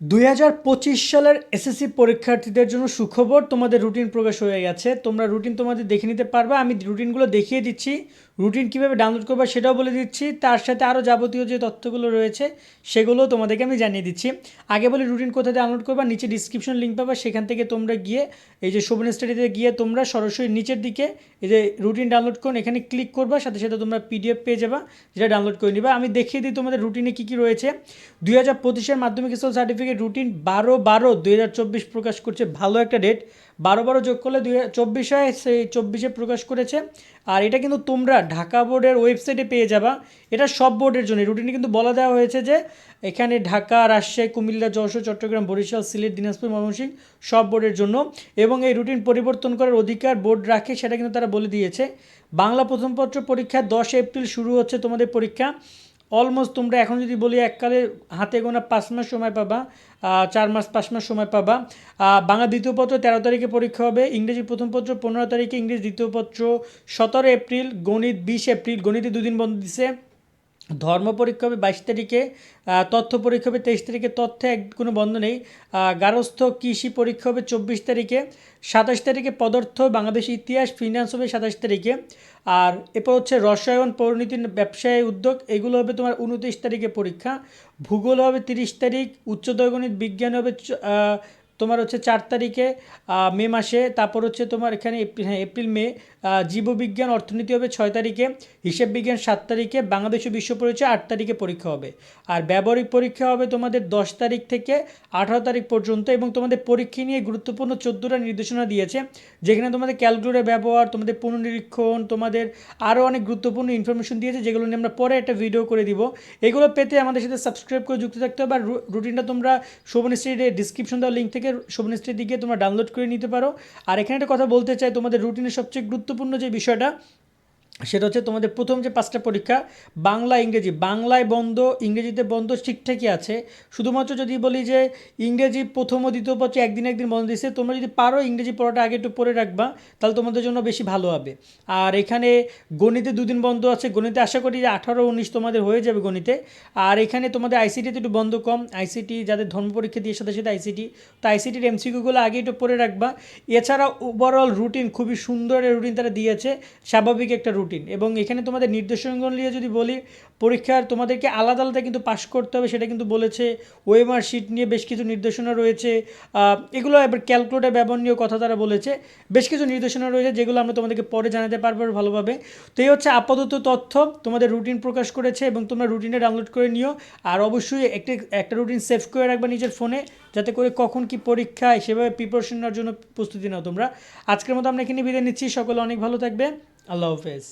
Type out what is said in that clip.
দুই হাজার পঁচিশ সালের এসএসসি পরীক্ষার্থীদের জন্য সুখবর। তোমাদের রুটিন প্রকাশ হয়ে গেছে। তোমরা রুটিন তোমাদের দেখে নিতে পারবে। আমি রুটিনগুলো দেখিয়ে দিচ্ছি। রুটিন কীভাবে ডাউনলোড করবে সেটাও বলে দিচ্ছি। তার সাথে আরও যাবতীয় যে তথ্যগুলো রয়েছে সেগুলো তোমাদেরকে আমি জানিয়ে দিচ্ছি। আগে বলি রুটিন কোথায় ডাউনলোড করবা, নিচে ডিসক্রিপশন লিঙ্ক পাবা, সেখান থেকে তোমরা গিয়ে, এই যে শোভন স্টাডিতে গিয়ে তোমরা সরাসরি নিচের দিকে, এই যে রুটিন ডাউনলোড করুন এখানে ক্লিক করবা, সাথে সাথে তোমরা পিডিএফ পেয়ে যাবা, যেটা ডাউনলোড করে নিবা। আমি দেখিয়ে দিই তোমাদের রুটিনে কী কী রয়েছে। দুই হাজার পঁচিশের মাধ্যমিক স্থল সার্টিফিকেট রুটিন বারো বারো দুই হাজার চব্বিশ প্রকাশ করছে, ভালো একটা ডেট বারো বারো যোগ করলে দুই চব্বিশ সেই চব্বিশে প্রকাশ করেছে। আর এটা কিন্তু তোমরা ঢাকা বোর্ডের ওয়েবসাইটে পেয়ে যাবা। এটা সব বোর্ডের জন্য। রুটিনে কিন্তু বলা দেওয়া হয়েছে যে, এখানে ঢাকা, রাজশাহী, কুমিল্লা, যশোর, চট্টগ্রাম, বরিশাল, সিলেট, দিনাজপুর, ময়মনসিংহ সব বোর্ডের জন্য এবং এই রুটিন পরিবর্তন করার অধিকার বোর্ড রাখে সেটা কিন্তু তারা বলে দিয়েছে। বাংলা প্রথমপত্র পরীক্ষা দশ এপ্রিল শুরু হচ্ছে তোমাদের পরীক্ষা। অলমোস্ট তোমরা এখন যদি বলি এককালে হাতে গোনা পাঁচ মাস সময় পাবা চার মাস, পাঁচ মাস সময় পাবা। বাংলা দ্বিতীয় পত্র তেরো তারিখে পরীক্ষা হবে, ইংরেজি প্রথম পত্র পনেরো তারিখে ইংরেজি দ্বিতীয় পত্র, সতেরো এপ্রিল গণিত বিশ এপ্রিল, গণিতে দুদিন বন্ধ দিছে। ধর্ম পরীক্ষা হবে বাইশ তারিখে তথ্য পরীক্ষা হবে তেইশ তারিখে, তথ্যে এক কোনো বন্ধ নেই। গারস্থ কৃষি পরীক্ষা হবে চব্বিশ তারিখে, সাতাশ তারিখে পদার্থ, বাংলাদেশ ইতিহাস ফিনান্স হবে সাতাশ তারিখে। আর এরপর হচ্ছে রসায়ন পরিণতি ব্যবসায় উদ্যোগ, এগুলো হবে তোমার উনত্রিশ তারিখে পরীক্ষা। ভূগোল হবে তিরিশ তারিখ, উচ্চতর গণিত বিজ্ঞান হবে তোমার হচ্ছে চার তারিখে মে মাসে, তারপর হচ্ছে তোমার এখানে এপ্রিল হ্যাঁ এপ্রিল, মে জীববিজ্ঞান, অর্থনীতি হবে ছয় তারিখে, হিসেব বিজ্ঞান সাত তারিখে, বাংলাদেশ বিশ্ব পরিচয় আট তারিখে পরীক্ষা হবে। আর ব্যবহারিক পরীক্ষা হবে তোমাদের দশ তারিখ থেকে আঠারো তারিখ পর্যন্ত এবং তোমাদের পরীক্ষা নিয়ে গুরুত্বপূর্ণ চোদ্দোটা নির্দেশনা দিয়েছে, যেখানে তোমাদের ক্যালকুলেটর ব্যবহার, তোমাদের পুনর্নিরীক্ষণ, তোমাদের আরও অনেক গুরুত্বপূর্ণ ইনফরমেশন দিয়েছে, যেগুলো নিয়ে আমরা পরে একটা ভিডিও করে দিব। এগুলো পেতে আমাদের সাথে সাবস্ক্রাইব করে যুক্ত থাকতে হবে আর রুটিনটা তোমরা শোভন ডিসক্রিপশন দেওয়া লিঙ্ক থেকে শোভন স্ট্রিট দিকে তোমরা ডাউনলোড করে নিতে পারো। আর এখানে একটা কথা বলতে চাই, তোমাদের রুটিনের সবচেয়ে গুরুত্বপূর্ণ যে বিষয়টা সেটা হচ্ছে তোমাদের প্রথম যে পাঁচটা পরীক্ষা, বাংলা, ইংরেজি। বাংলায় বন্ধ, ইংরেজিতে বন্ধ ঠিকঠাকই আছে। শুধুমাত্র যদি বলি যে ইংরেজি প্রথম ও দ্বিতীয় পত্রে একদিন একদিন বন্ধ দিচ্ছে তোমরা যদি পারো ইংরেজি পড়াটা আগে একটু পড়ে রাখবা, তাহলে তোমাদের জন্য বেশি ভালো হবে। আর এখানে গণিতে দুদিন বন্ধ আছে। গণিতে আশা করি যে আঠারো উনিশ তোমাদের হয়ে যাবে গণিতে। আর এখানে তোমাদের আইসিটিতে একটু বন্ধ কম। আইসিটি যাদের ধর্ম পরীক্ষা দিয়ে সাথে সাথে আইসিটি তো আইসিটির এমসিকিউগুলো আগে একটু পড়ে রাখবা। এছাড়া ওভারঅল রুটিন খুবই সুন্দর রুটিন তারা দিয়েছে। স্বাভাবিক একটা রুটিন এবং এখানে তোমাদের নির্দেশনগুলো নিয়ে যদি বলি, পরীক্ষার তোমাদেরকে আলাদা আলাদা কিন্তু পাস করতে হবে, সেটা কিন্তু বলেছে ওয়েমার শিট নিয়ে বেশ কিছু নির্দেশনা রয়েছে। এগুলো এবার ক্যালকুলেটার ব্যবহার নিয়েও কথা তারা বলেছে। বেশ কিছু নির্দেশনা রয়েছে যেগুলো আমরা তোমাদেরকে পরে জানাতে পারব ভালোভাবে। তো এই হচ্ছে আপাতত তথ্য, তোমাদের রুটিন প্রকাশ করেছে এবং তোমরা রুটিনে ডাউনলোড করে নিও। আর অবশ্যই একটা একটা রুটিন সেভ করে রাখবা নিজের ফোনে যাতে করে কখন কি পরীক্ষায় সেভাবে প্রিপারেশন নেওয়ার জন্য প্রস্তুতি নাও তোমরা। আজকের মতো আমরা এখানে বিদায় নিচ্ছি। সকলে অনেক ভালো থাকবে। আল্লাহ হাফেজ